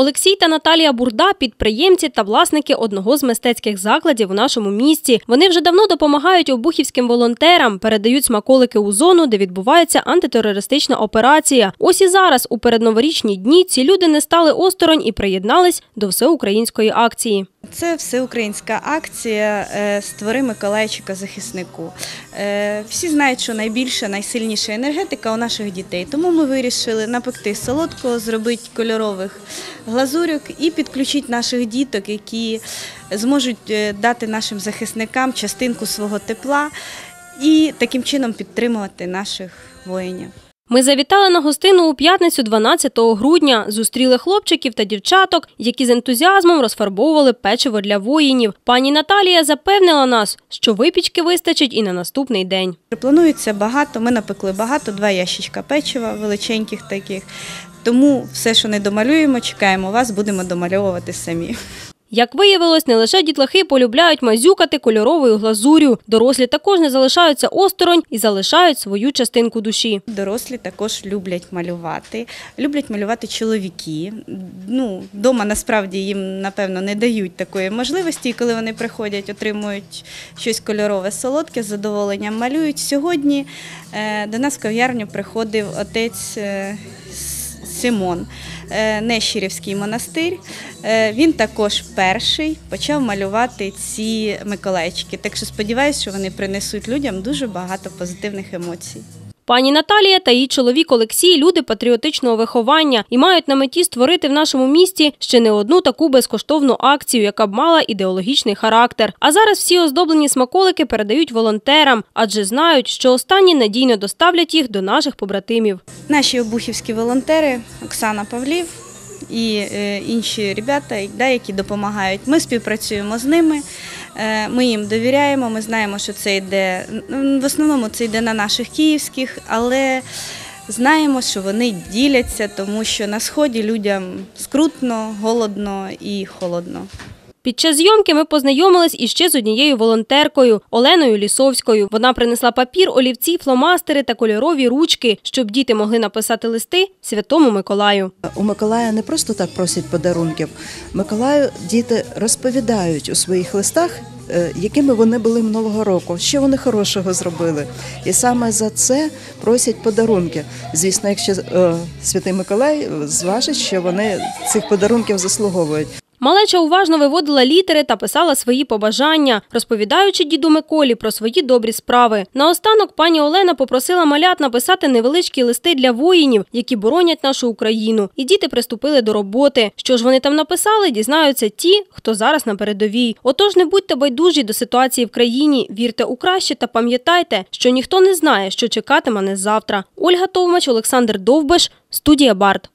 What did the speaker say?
Олексій та Наталія Бурда підприємці та власники одного з мистецьких закладів у нашому місті. Вони вже давно допомагають обухівським волонтерам, передають смаколики у зону, де відбувається антитерористична операція. Ось і зараз, у передноворічні дні, ці люди не стали осторонь і приєднались до всеукраїнської акції. Це всеукраїнська акція е, Створи Миколайчика захиснику. Е, Всі знають, що найбільша, найсильніша енергетика у наших дітей. Тому ми вирішили напекти солодкого, зробити кольорових глазурьок і підключити наших діток, які зможуть е, дати нашим захисникам частинку свого тепла і таким чином підтримувати наших воїнів. Ми завітали на гостину у п'ятницю 12 грудня. Зустріли хлопчиків та дівчаток, які з ентузіазмом розфарбовували печиво для воїнів. Пані Наталія запевнила нас, що випічки вистачить і на наступний день. Планується багато. Ми напекли багато, два ящичка печива, величеньких таких. Тому все, що не домалюємо, чекаємо вас, будемо домальовувати самі. Як виявилось, не лише дітлахи полюбляють мазюкати кольоровою глазур'ю. Дорослі також не залишаються осторонь і залишають свою частинку душі. Дорослі також люблять малювати, люблять малювати чоловіки. Ну, Дома насправді їм, напевно, не дають такої можливості, і коли вони приходять, отримують щось кольорове, солодке, з задоволенням малюють. Сьогодні е, до нас в кав'ярню приходив отець е, Симон, е, Нещирівський монастир. Е, Він також перший почав малювати ці миколайчики. Так що сподіваюся, що вони принесуть людям дуже багато позитивних емоцій. Пані Наталія та її чоловік Олексій люди патріотичного виховання і мають на меті створити в нашому місті ще не одну таку безкоштовну акцію, яка б мала ідеологічний характер. А зараз всі оздоблені смаколики передають волонтерам, адже знають, що останні надійно доставлять їх до наших побратимів. Наші обухівські волонтери Оксана Павлів і е, інші ребята, да, які допомагають. Ми співпрацюємо з ними, е, ми їм довіряємо. Ми знаємо, що це йде в основному це йде на наших київських, але знаємо, що вони діляться, тому що на сході людям скрутно, голодно і холодно. Під час зйомки ми познайомились іще з однією волонтеркою Оленою Лісовською. Вона принесла папір, олівці, фломастери та кольорові ручки, щоб діти могли написати листи Святому Миколаю. У Миколая не просто так просять подарунків. Миколаю діти розповідають у своїх листах, е, якими вони були минулого року, що вони хорошого зробили. І саме за це просять подарунки. Звісно, якщо е, святий Миколай зважить, що вони цих подарунків заслуговують. Малеча уважно виводила літери та писала свої побажання, розповідаючи діду Миколі про свої добрі справи. Наостанок пані Олена попросила малят написати невеличкі листи для воїнів, які боронять нашу Україну. І діти приступили до роботи. Що ж вони там написали, дізнаються ті, хто зараз на передовій. Отож, не будьте байдужі до ситуації в країні, вірте у краще та пам'ятайте, що ніхто не знає, що чекатиме нас завтра. Ольга Товмач, Олександр Довбиш, студія Барт.